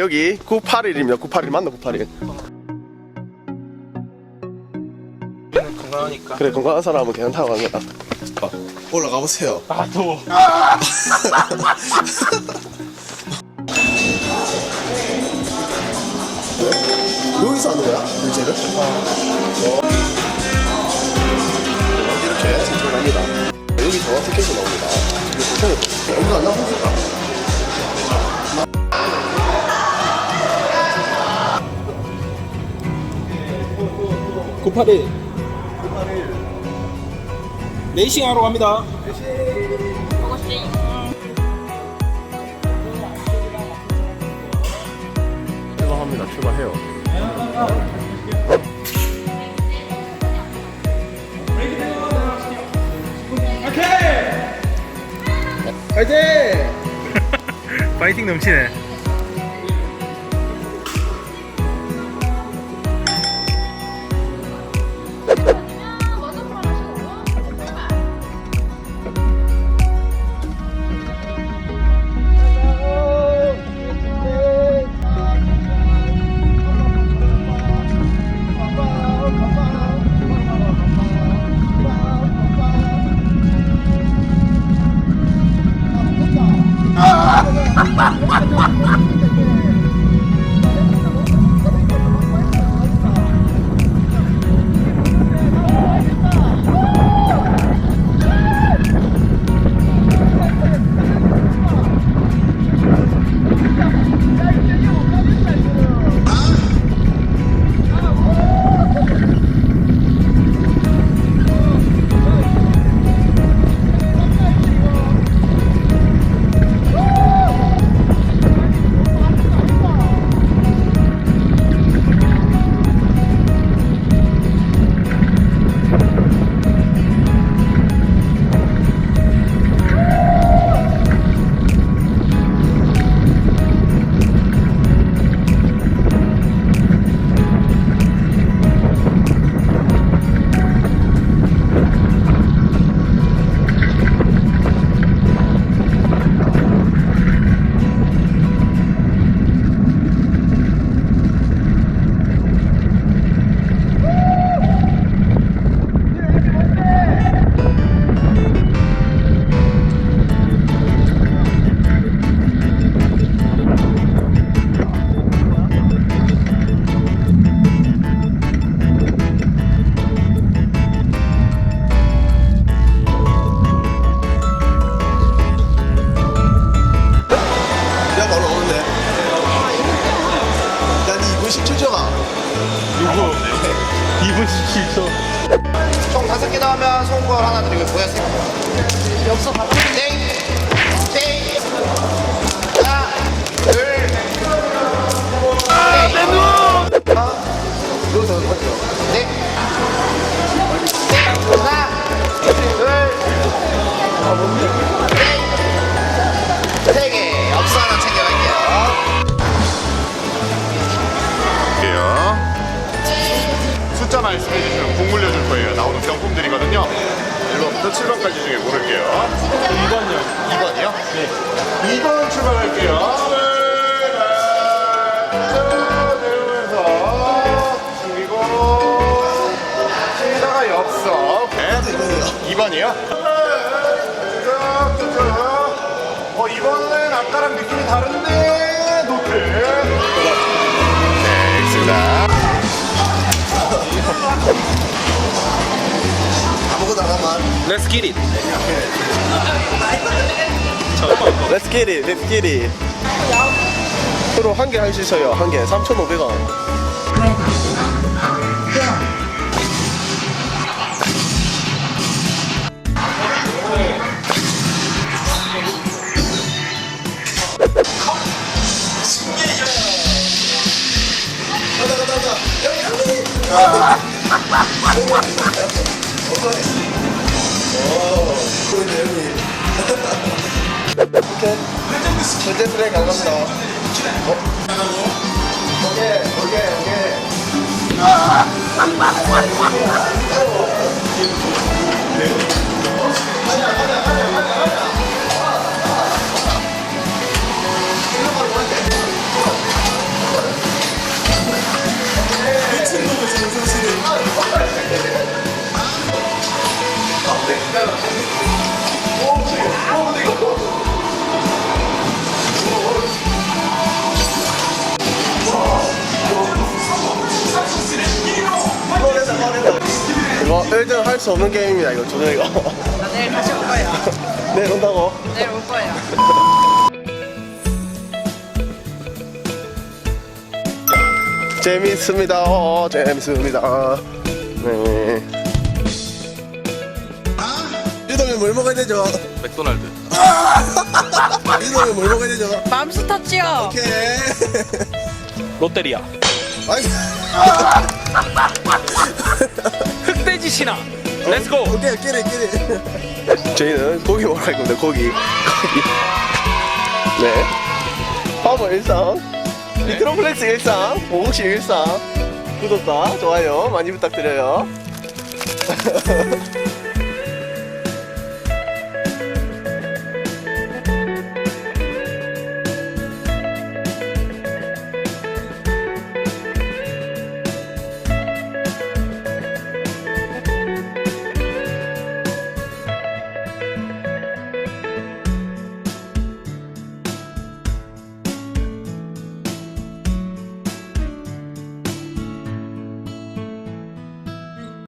여기 981입니다. 981 맞나 981? 건강하니까. 그래 건강한 사람은 그냥 타고 가는 거다. 올라가 보세요. 아 더워. 여기서 하는 거야? 문제를? 이렇게 신청합니다. 여기 전화 티켓이 나옵니다. 이거 보셔 981 981 레이싱 하러 갑니다. 레이싱 고고씨 출발합니다. 출발해요. 오케이! 파이팅! 파이팅 넘치네. Ha ha ha ha ha! 17초가. 누구? 2분 17초. 총 다섯 개 나오면 송걸 하나 드리고요. 여기서 땡! 땡! 하나, 둘, 아, 내 눈! 여기서 맞죠? 땡! 땡! 하나, 둘, 땡! 7번까지 중에 고를게요. 2번요. 2번이요? 네. 2번 출발할게요. 쭉 내려오면서 숙이고 쉬다가 엽서. 네. 2번이요? 쭉쭉쭉. 어, 이번은 아까랑 느낌이 다른데 노트. Let's get it. Let's get it. Let's get it. 서로 한 개 할수 있어요. 한 개. 3,500원. 오케이. 현재 트랙 나갑니다. 어? 오케이, 오케이, 오케이. 1등 할수 없는 게임입니다 이거 조정이가 나 내일 다시 올 거예요. 내일 온다고? 내일 올 거예요. 재밌습니다 어, 재밌습니다 네 이동이 뭘 먹어야 되죠? 맥도날드. 이동이 뭘 먹어야 되죠? 맘스터치요. 오케이 롯데리아. 아이 신화. 렛츠고. 오케이 끼리 끼리 저희는 고기 먹으러 갈 겁니다 고기. 고기. 네. 파머 일상. 미크로플렉스 일상. 보국씨 일상. 구독과 좋아요 많이 부탁드려요